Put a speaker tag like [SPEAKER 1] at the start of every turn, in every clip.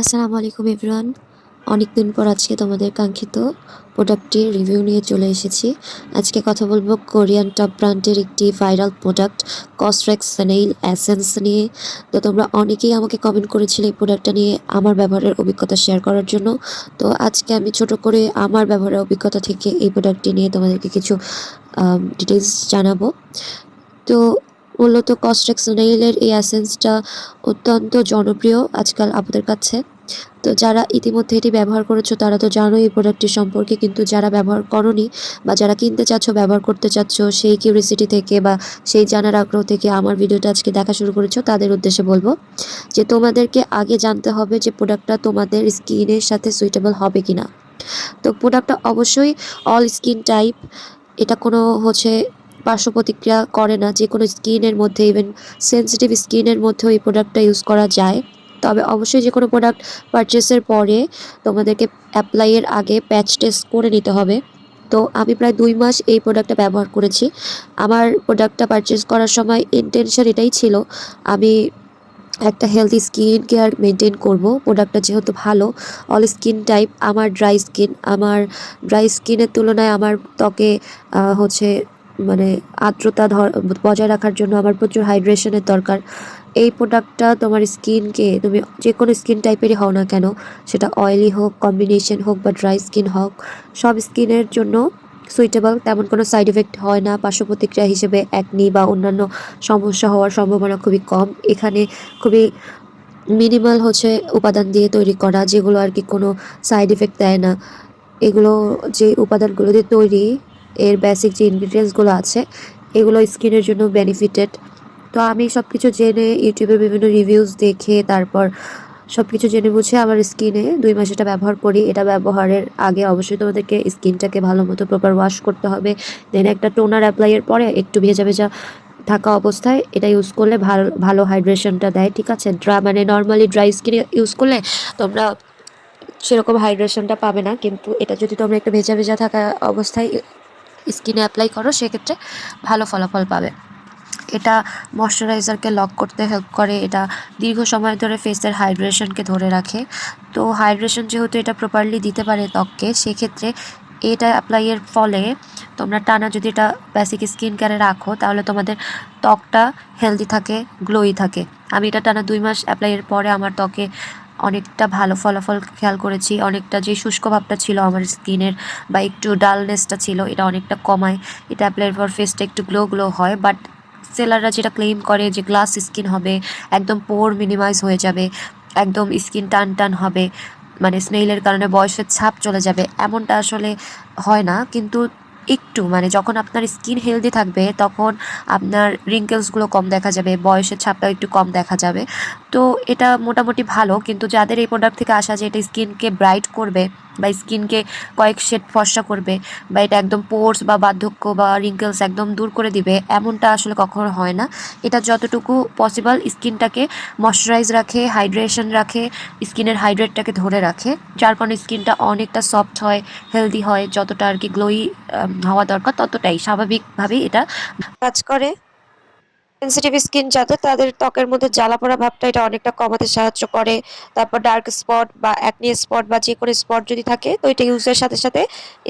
[SPEAKER 1] আসসালামু আলাইকুম, এভরিওয়ান। অনেকদিন পর আজকে তোমাদের কাঙ্ক্ষিত প্রোডাক্টটির রিভিউ নিয়ে চলে এসেছি। আজকে কথা বলব কোরিয়ান টপ ব্র্যান্ডের একটি viral product COSRX snail essence নিয়ে। তো তোমরা অনেকেই আমাকে কমেন্ট করেছিলে এই প্রোডাক্টটা নিয়ে আমার ব্যবহারের অভিজ্ঞতা শেয়ার করার জন্য। তো আজকে আমি ছোট করে আমার ব্যবহারের অভিজ্ঞতা থেকে এই প্রোডাক্টটি নিয়ে তোমাদেরকে কিছু ডিটেলস জানাব। তো মূলত কস্টেক্স নেইলের এই অ্যাসেন্সটা অত্যন্ত জনপ্রিয় আজকাল আপনাদের কাছে। তো যারা ইতিমধ্যে এটি ব্যবহার করেছ, তারা তো জানো এই প্রোডাক্টটি সম্পর্কে, কিন্তু যারা ব্যবহার করনি বা যারা কিনতে চাচ্ছ, ব্যবহার করতে চাচ্ছ, সেই কিউরিসিটি থেকে বা সেই জানার আগ্রহ থেকে আমার ভিডিওটা আজকে দেখা শুরু করেছ, তাদের উদ্দেশ্যে বলব যে তোমাদেরকে আগে জানতে হবে যে প্রোডাক্টটা তোমাদের স্কিনের সাথে সুইটেবল হবে কি না তো প্রোডাক্টটা অবশ্যই অল স্কিন টাইপ এটা কোনো হচ্ছে পার্শ্ব প্রতিক্রিয়া করে না, যে কোনো স্কিনের মধ্যে ইভেন সেন্সিটিভ স্কিনের মধ্যেও এই প্রোডাক্টটা ইউজ করা যায়। তবে অবশ্যই যে কোনো প্রোডাক্ট পারচেসের পরে তোমাদেরকে অ্যাপ্লাইয়ের আগে প্যাচ টেস্ট করে নিতে হবে। তো আমি প্রায় দুই মাস এই প্রোডাক্টটা ব্যবহার করেছি। আমার প্রোডাক্টটা পারচেস করার সময় ইন্টেনশন এটাই ছিল, আমি একটা হেলদি স্কিন কেয়ার মেনটেন করব। প্রোডাক্টটা যেহেতু ভালো অল স্কিন টাইপ আমার ড্রাই স্কিন আমার ড্রাই স্কিনের তুলনায় আমার ত্বকে হচ্ছে মানে আর্দ্রতা ধর বজায় রাখার জন্য আমার প্রচুর হাইড্রেশনের দরকার। এই প্রোডাক্টটা তোমার স্কিনকে, তুমি যে কোনো স্কিন টাইপেরই হও না কেন, সেটা অয়েলি হোক কম্বিনেশন হোক বা ড্রাই স্কিন হোক, সব স্কিনের জন্য সুইটেবল তেমন কোনো সাইড এফেক্ট হয় না। পার্শ্ব প্রতিক্রিয়া হিসেবে একনি বা অন্যান্য সমস্যা হওয়ার সম্ভাবনা খুবই কম। এখানে খুবই মিনিমাল হচ্ছে উপাদান দিয়ে তৈরি করা, যেগুলো আর কি কোনো সাইড এফেক্ট দেয় না। এগুলো যে উপাদানগুলো দিয়ে তৈরি এর বেসিক যে ইনগ্রিডিয়েন্টসগুলো আছে, এগুলো স্কিনের জন্য বেনিফিটেড তো আমি সব কিছু জেনে ইউটিউবের বিভিন্ন রিভিউজ দেখে, তারপর সব কিছু জেনে বুঝে আমার স্কিনে দুই মাস এটা ব্যবহার করি। এটা ব্যবহারের আগে অবশ্যই তোমাদেরকে স্কিনটাকে ভালো মতো প্রপার ওয়াশ করতে হবে। দেন একটা টোনার অ্যাপ্লাইয়ের পরে একটু ভেজা ভেজা থাকা অবস্থায় এটা ইউজ করলে ভালো ভালো হাইড্রেশনটা দেয়, ঠিক আছে? ড্রা মানে নর্মালি ড্রাই স্কিনে ইউজ করলে তোমরা সেরকম হাইড্রেশনটা পাবে না। কিন্তু এটা যদি তোমরা একটু ভেজা ভেজা থাকা অবস্থায় স্কিনে অ্যাপ্লাই করো, সেক্ষেত্রে ভালো ফলাফল পাবে। এটা ময়শ্চারাইজারকে লক করতে হেল্প করে। এটা দীর্ঘ সময় ধরে ফেসের হাইড্রেশনকে ধরে রাখে। তো হাইড্রেশন যেহেতু এটা প্রপারলি দিতে পারে ত্বককে, সেক্ষেত্রে এটা অ্যাপ্লাইয়ের ফলে তোমরা টানা যদি এটা বেসিক স্কিন কেয়ারে রাখো, তাহলে তোমাদের ত্বকটা হেলদি থাকে গ্লোই থাকে। আমি এটা টানা দুই মাস অ্যাপ্লাইয়ের পরে আমার ত্বকে অনেকটা ভালো ফলাফল খেয়াল করেছি। অনেকটা যে শুষ্ক ভাবটা ছিল আমার স্কিনের বা একটু ডালনেসটা ছিল, এটা অনেকটা কমায়। এটা অ্যাপ্লাইয়ের পর ফেসটা একটু গ্লো গ্লো হয়, বাট সেলাররা যেটা ক্লেম করে যে গ্লাস স্কিন হবে, একদম পোর মিনিমাইজ হয়ে যাবে, একদম স্কিন টান টান হবে মানে স্নেইলের কারণে বয়সের ছাপ চলে যাবে, এমনটা আসলে হয় না। কিন্তু একটু মানে যখন আপনার স্কিন হেলদি থাকবে, তখন আপনার রিঙ্কেলসগুলো কম দেখা যাবে, বয়সের ছাপটাও একটু কম দেখা যাবে। তো এটা মোটামুটি ভালো, কিন্তু যাদের এই প্রোডাক্ট থেকে আসা যে এটা স্কিনকে ব্রাইট করবে বা স্কিনকে কয়েক শেড ফর্সা করবে বা এটা একদম পোর্স বা বার্ধক্য বা রিঙ্কেলস একদম দূর করে দিবে, এমনটা আসলে কখনো হয় না। এটা যতটুকু পসিবল স্কিনটাকে ময়শ্চারাইজ রাখে হাইড্রেশন রাখে স্কিনের হাইড্রেটটাকে ধরে রাখে, যার কারণে স্কিনটা অনেকটা সফট হয় হেলদি হয়, যতটা আর কি গ্লোই হওয়া দরকার ততটাই, স্বাভাবিকভাবেই এটা কাজ করে। সেন্সিটিভ স্কিন যাদের তাদের ত্বকের মধ্যে জ্বালা পড়া ভাবটা এটা অনেকটা কমাতে সাহায্য করে। তারপর ডার্ক স্পট বা অ্যাকনি স্পট বা যে কোনো স্পট যদি থাকে, তো এটা ইউজের সাথে সাথে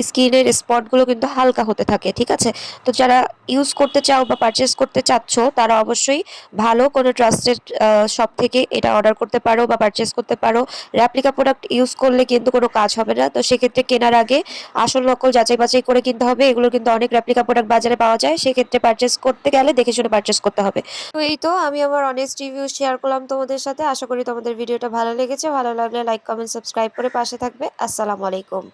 [SPEAKER 1] স্কিনের স্পটগুলো কিন্তু হালকা হতে থাকে, ঠিক আছে? তো যারা ইউজ করতে চাও বা পারচেস করতে চাচ্ছ, তারা অবশ্যই ভালো কোনো ট্রাস্টেড শপ থেকে এটা অর্ডার করতে পারো বা পারচেস করতে পারো। র্যাপ্লিকা প্রোডাক্ট ইউজ করলে কিন্তু কোনো কাজ হবে না। তো সেক্ষেত্রে কেনার আগে আসল নকল যাচাই বাছাই করে কিনতে হবে। এগুলো কিন্তু অনেক র্যাপ্লিকা প্রোডাক্ট বাজারে পাওয়া যায়। সেক্ষেত্রে পারচেস করতে গেলে দেখে শুনে পারচেস করতে হবে। তো এই তো আমি আমার অনেস্ট রিভিউ শেয়ার করলাম তোমাদের সাথে। আশা করি তোমাদের ভিডিওটা ভালো লেগেছে। ভালো লাগলে লাইক কমেন্ট সাবস্ক্রাইব করে পাশে থাকবে। আসসালামু আলাইকুম।